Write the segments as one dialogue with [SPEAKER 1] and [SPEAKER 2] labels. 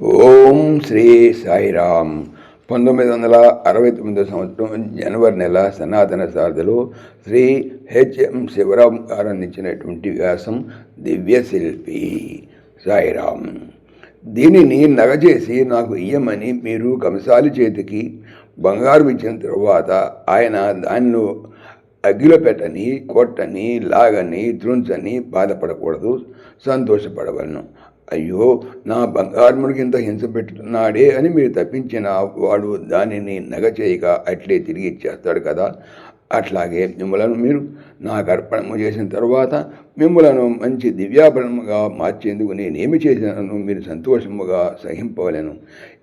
[SPEAKER 1] ఓం శ్రీ సాయిరామ్. పంతొమ్మిది వందల అరవై తొమ్మిదో సంవత్సరం జనవరి నెల సనాతన సారథిలో శ్రీ హెచ్ఎం శివరాం గారు అందించినటువంటి వ్యాసం దివ్య శిల్పి సాయిరామ్. దీనిని నగచేసి నాకు ఇయ్యమని మీరు కంసాలి చేతికి బంగారం ఇచ్చిన తరువాత ఆయన దానిలో అగ్గిలో పెట్టని కొట్టని లాగని త్రుంచని బాధపడకూడదు సంతోషపడవలను. అయ్యో నా బంగారముడికి ఇంత హింస పెట్టుతున్నాడే అని మీరు తప్పించిన వాడు దానిని నగ చేయక అట్లే తిరిగి ఇచ్చేస్తాడు కదా. అట్లాగే మిమ్మలను మీరు నాకు అర్పణము చేసిన తర్వాత మిమ్మలను మంచి దివ్యాభరణముగా మార్చేందుకు నేనేమి చేసినాను మీరు సంతోషముగా సహింపవలను.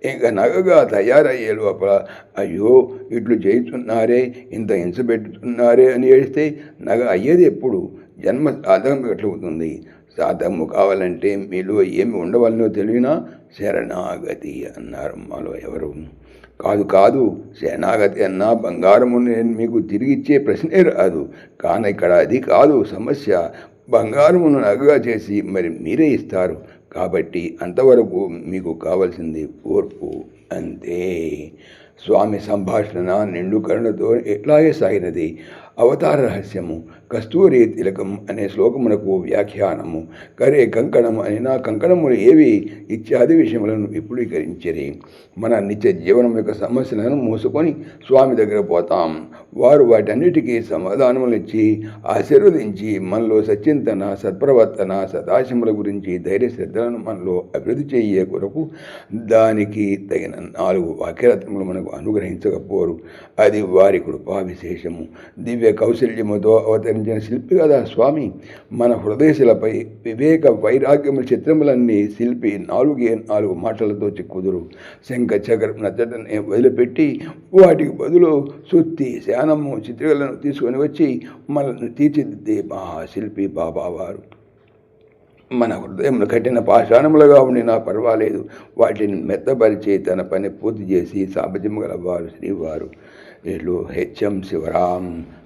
[SPEAKER 1] ఇంకా నగగా తయారయ్యే లోపల అయ్యో ఇట్లు చేస్తున్నారే ఇంత హింస పెట్టుతున్నారే అని ఏడిస్తే నగ అయ్యేది ఎప్పుడు? జన్మ సాధకం ఎట్లవుతుంది? సాధకము కావాలంటే మీలో ఏమి ఉండవలనో తెలియనా? శరణాగతి అన్నారు. మాలో ఎవరు? కాదు కాదు శరణాగతి అన్నా బంగారము నేను మీకు తిరిగి ఇచ్చే ప్రశ్నే రాదు. కానీ ఇక్కడ అది కాదు సమస్య. బంగారమును నగగా చేసి మరి మీరే ఇస్తారు. కాబట్టి అంతవరకు మీకు కావలసింది ఓర్పు అంతే. స్వామి సంభాషణ నిండు కరుణతో ఎట్లాగే సాగినది. అవతార రహస్యము కస్తూరి తిలకం అనే శ్లోకమునకు వ్యాఖ్యానము కరే కంకణము అని నా కంకణములు ఏవి? ఇత్యాది విషయములను విపులీకరించరి. మన నిత్య జీవనం యొక్క సమస్యలను మూసుకొని స్వామి దగ్గర పోతాం. వారు వాటన్నిటికీ సమాధానములు ఇచ్చి ఆశీర్వదించి మనలో సచ్చింతన సత్ప్రవర్తన సదాశముల గురించి ధైర్య శ్రద్ధలను మనలో అభివృద్ధి చేయే కొరకు దానికి తగిన నాలుగు వాక్యరత్నములు మనకు అనుగ్రహించకపోరు. అది వారి కృపా విశేషము దివ్య కౌశల్యముతో అవతరించిన శిల్పి కదా స్వామి మన హృదయశిలపై వివేక వైరాగ్యము చిత్రములన్నీ శిల్పి నాలుగే నాలుగు మాటలతో చిక్కుదురు. శంఖ చక్రం నచ్చటనే వదిలిపెట్టి వాటికి బదులు సుత్తి శానము చిత్రకలను తీసుకొని వచ్చి మనల్ని తీర్చిదిద్దే మహాశిల్పి బాబావారు. మన హృదయం కఠిన పాషాణములుగా ఉండినా పర్వాలేదు. వాటిని మెత్తపరిచి తన పని పూర్తి చేసి సాపజము గలవారు శ్రీవారు. వీళ్ళు హెచ్ఎం శివరాం.